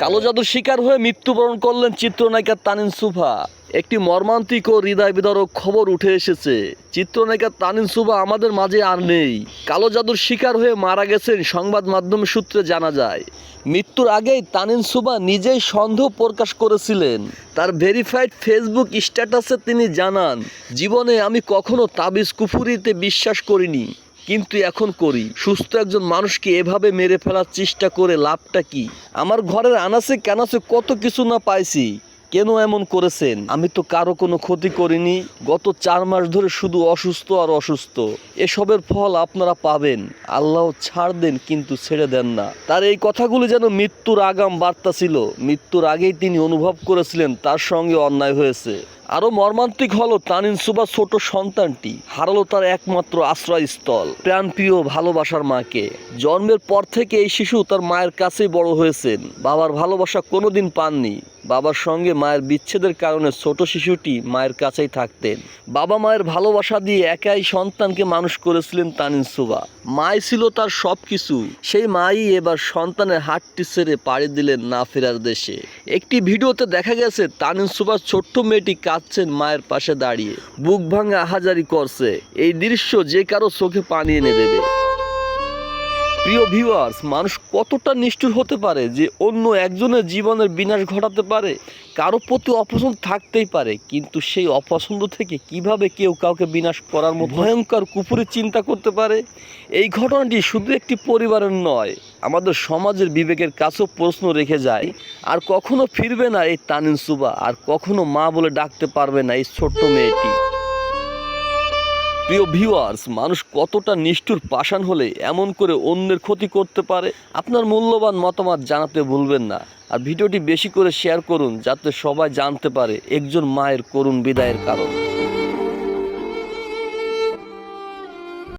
কালো জাদুর শিকার হয়ে মৃত্যুবরণ করলেন চিত্রনায়িকা তানিন সুভা। একটি মর্মান্তিক ও হৃদয় বিদারক খবর উঠে এসেছে। চিত্রনায়িকা তানিন সুভা আমাদের মাঝে আর নেই। কালো জাদুর শিকার হয়ে মারা গেছেন সংবাদ মাধ্যম সূত্রে জানা যায়। মৃত্যুর আগেই তানিন সুবা নিজেই সন্দেহ প্রকাশ করেছিলেন। তার ভেরিফাইড ফেসবুক স্ট্যাটাসে তিনি জানান, জীবনে আমি কখনো তাবিজ কুফুরিতে বিশ্বাস করিনি। কিন্তু এখন করি। সুস্থ একজন মানুষকে এভাবে মেরে ফেলার চেষ্টা করে লাভটা কি? আমার ঘরের আনাসে কানাসে কত কিছু না পাইছি। কেন এমন করেছেন? আমি তো কারও কোনো ক্ষতি করিনি। গত চার মাস ধরে শুধু অসুস্থ আর অসুস্থ। এসবের ফল আপনারা পাবেন। আল্লাহ ছাড় দেন কিন্তু ছেড়ে দেন না। তার এই কথাগুলো যেন মৃত্যুর আগাম বার্তা ছিল। মৃত্যুর আগেই তিনি অনুভব করেছিলেন, তার সঙ্গে অন্যায় হয়েছে। আরও মর্মান্তিক হলো তানিন সুবা ছোট সন্তানটি, হারালো তার একমাত্র আশ্রয়স্থল, প্রাণপ্রিয় ভালোবাসার মাকে। জন্মের পর থেকে এই শিশু তার মায়ের কাছেই বড় হয়েছেন। বাবার ভালোবাসা কোনোদিন পাননি। বাবার সঙ্গে মায়ের বিচ্ছেদের কারণে ছোট শিশুটি মায়ের কাছেই থাকতেন। বাবা মায়ের ভালোবাসা দিয়ে একাই সন্তানকে মানুষ করেছিলেন তানিন সুবা মাই ছিল তার সব কিছু সেই মাই এবার সন্তানের হাটটি ছেড়ে পাড়ি দিলেন না ফেরার দেশে। একটি ভিডিওতে দেখা গেছে তানিন সুভাষ ছোট্ট মেয়েটি কাঁদছেন মায়ের পাশে দাঁড়িয়ে। বুক ভাঙা আহাজারি করছে। এই দৃশ্য যে কারও চোখে পানি এনে দেবে। প্রিয় ভিউয়ার্স মানুষ কতটা নিষ্ঠুর হতে পারে যে অন্য একজনের জীবনের বিনাশ ঘটাতে পারে? কারও প্রতি অপছন্দ থাকতেই পারে, কিন্তু সেই অপছন্দ থেকে কীভাবে কেউ কাউকে বিনাশ করার মতো ভয়ঙ্কর কুপুরে চিন্তা করতে পারে? এই ঘটনাটি শুধু একটি পরিবারের নয়, আমাদের সমাজের বিবেকের কাছেও প্রশ্ন রেখে যায়, আর কখনো ফিরবে না এই তানিন সুবা, আর কখনো মা বলে ডাকতে পারবে না এই ছোট্ট মেয়েটি। প্রিয় ভিউয়ার্স মানুষ কতটা নিষ্ঠুর পাষাণ হলে এমন করে অন্যের ক্ষতি করতে পারে? আপনার মূল্যবান মতামত জানাতে ভুলবেন না। আর ভিডিওটি বেশি করে শেয়ার করুন, যাতে সবাই জানতে পারে একজন মায়ের করুণ বিদায়ের কারণ।